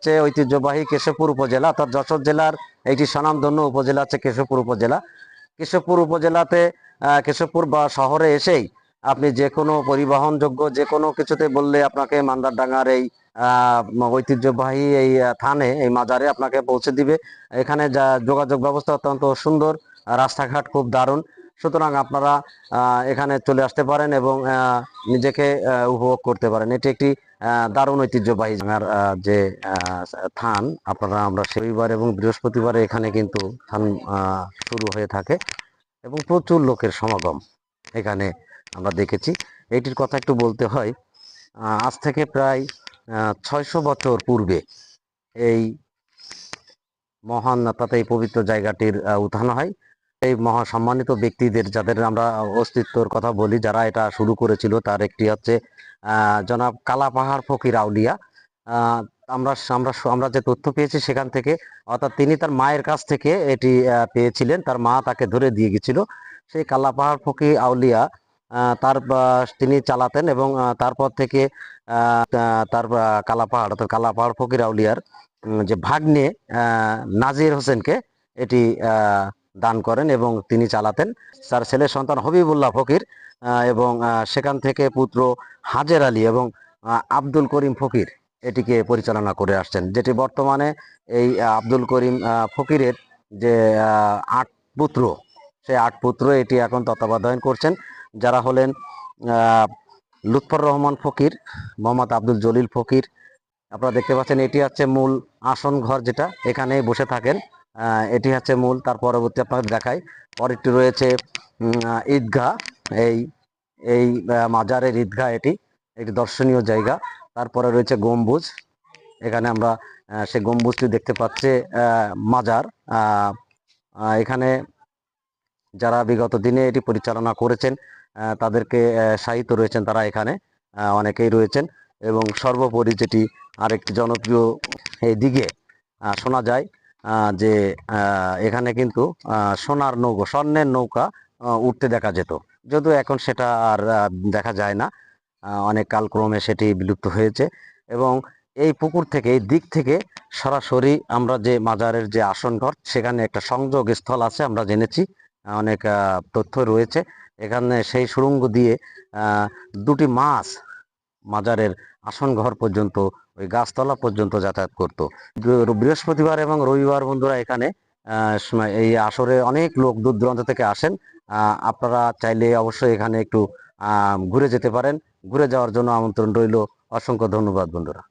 হচ্ছে ঐতিহ্যবাহী কেশবপুর উপজেলা, অর্থাৎ যশোর জেলার একটি স্বনামধন্য উপজেলা হচ্ছে কেশবপুর উপজেলা। কেশবপুর উপজেলাতে কেশবপুর বা শহরে এসেই আপনি যে কোনো পরিবহনযোগ্য, যে কোনো কিছুতে বললে আপনাকে মান্দারডাঙ্গার এই ঐতিহ্যবাহী এই থানে, এই মাজারে আপনাকে পৌঁছে দিবে। এখানে যা যোগাযোগ ব্যবস্থা অত্যন্ত সুন্দর, রাস্তাঘাট খুব দারুণ। সুতরাং আপনারা এখানে চলে আসতে পারেন এবং নিজেকে উপভোগ করতে পারেন। এটি একটি দারুণ ঐতিহ্যবাহী জায়গার যে থান আপনারা আমরা শনিবার এবং বৃহস্পতিবারে এখানে কিন্তু থান শুরু হয়ে থাকে এবং প্রচুর লোকের সমাগম এখানে আমরা দেখেছি। এটির কথা একটু বলতে হয় আজ থেকে প্রায় ছয়শো বছর পূর্বে এই মহান, অর্থাৎ এই পবিত্র জায়গাটির উত্থান হয়। এই মহা সম্মানিত ব্যক্তিদের, যাদের আমরা অস্তিত্বর কথা বলি, যারা এটা শুরু করেছিল, তার একটি হচ্ছে জনাব কালাপাহাড় ফকির আউলিয়া। আমরা আমরা আমরা যে তথ্য পেয়েছি সেখান থেকে, অর্থাৎ তিনি তার মায়ের কাছ থেকে এটি পেয়েছিলেন। তার মা তাকে ধরে দিয়ে গেছিল। সেই কালাপাহাড় ফকির আউলিয়া তার তিনি চালাতেন এবং তারপর থেকে তার কালাপাহাড়, অর্থাৎ কালাপাহাড় ফকির আউলিয়ার যে ভাগ্নে নাজির হোসেনকে এটি দান করেন এবং তিনি চালাতেন। তার ছেলে সন্তান হবিবুল্লাহ ফকির এবং সেখান থেকে পুত্র হাজের আলী এবং আব্দুল করিম ফকির এটিকে পরিচালনা করে আসছেন। যেটি বর্তমানে এই আব্দুল করিম ফকিরের যে আট পুত্র সেই আট পুত্র এটি এখন তত্ত্বাবধান করছেন। যারা হলেন লুৎফর রহমান ফকির, মোহাম্মদ আব্দুল জলিল ফকির। আপনারা দেখতে পাচ্ছেন এটি হচ্ছে মূল আসন ঘর যেটা এখানে বসে থাকেন। এটি হচ্ছে মূল, তার পরবর্তী আপনাদের দেখাই। পরেরটি রয়েছে ঈদগাহ, এই এই মাজারের ঈদগাহ এটি একটি দর্শনীয় জায়গা। তারপরে রয়েছে গম্বুজ, এখানে আমরা সেই গম্বুজটি দেখতে পাচ্ছি মাজার এখানে যারা বিগত দিনে এটি পরিচালনা করেছেন তাদেরকে সাহিত্য রয়েছেন তারা এখানে অনেকেই রয়েছেন। এবং সর্বোপরি যেটি আরেকটি জনপ্রিয় এই দিকে শোনা যায় যে এখানে কিন্তু সোনার নৌকা, স্বর্ণের নৌকা উঠতে দেখা যেত। যদিও এখন সেটা আর দেখা যায় না। অনেক কালক্রমে সেটি বিলুপ্ত হয়েছে এবং এই পুকুর থেকে, এই দিক থেকে সরাসরি আমরা যে মাজারের যে আসন ঘর, সেখানে একটা সংযোগ স্থল আছে, আমরা জেনেছি। অনেক তথ্য রয়েছে। এখানে সেই সুড়ঙ্গ দিয়ে দুটি মাছ মাজারের আসন ঘর পর্যন্ত, ওই গাছতলা পর্যন্ত যাতায়াত করত। বৃহস্পতিবার এবং রবিবার বন্ধুরা এখানে এই আসরে অনেক লোক দূর দূরান্ত থেকে আসেন। আপনারা চাইলে অবশ্যই এখানে একটু ঘুরে যেতে পারেন। ঘুরে যাওয়ার জন্য আমন্ত্রণ রইল। অসংখ্য ধন্যবাদ বন্ধুরা।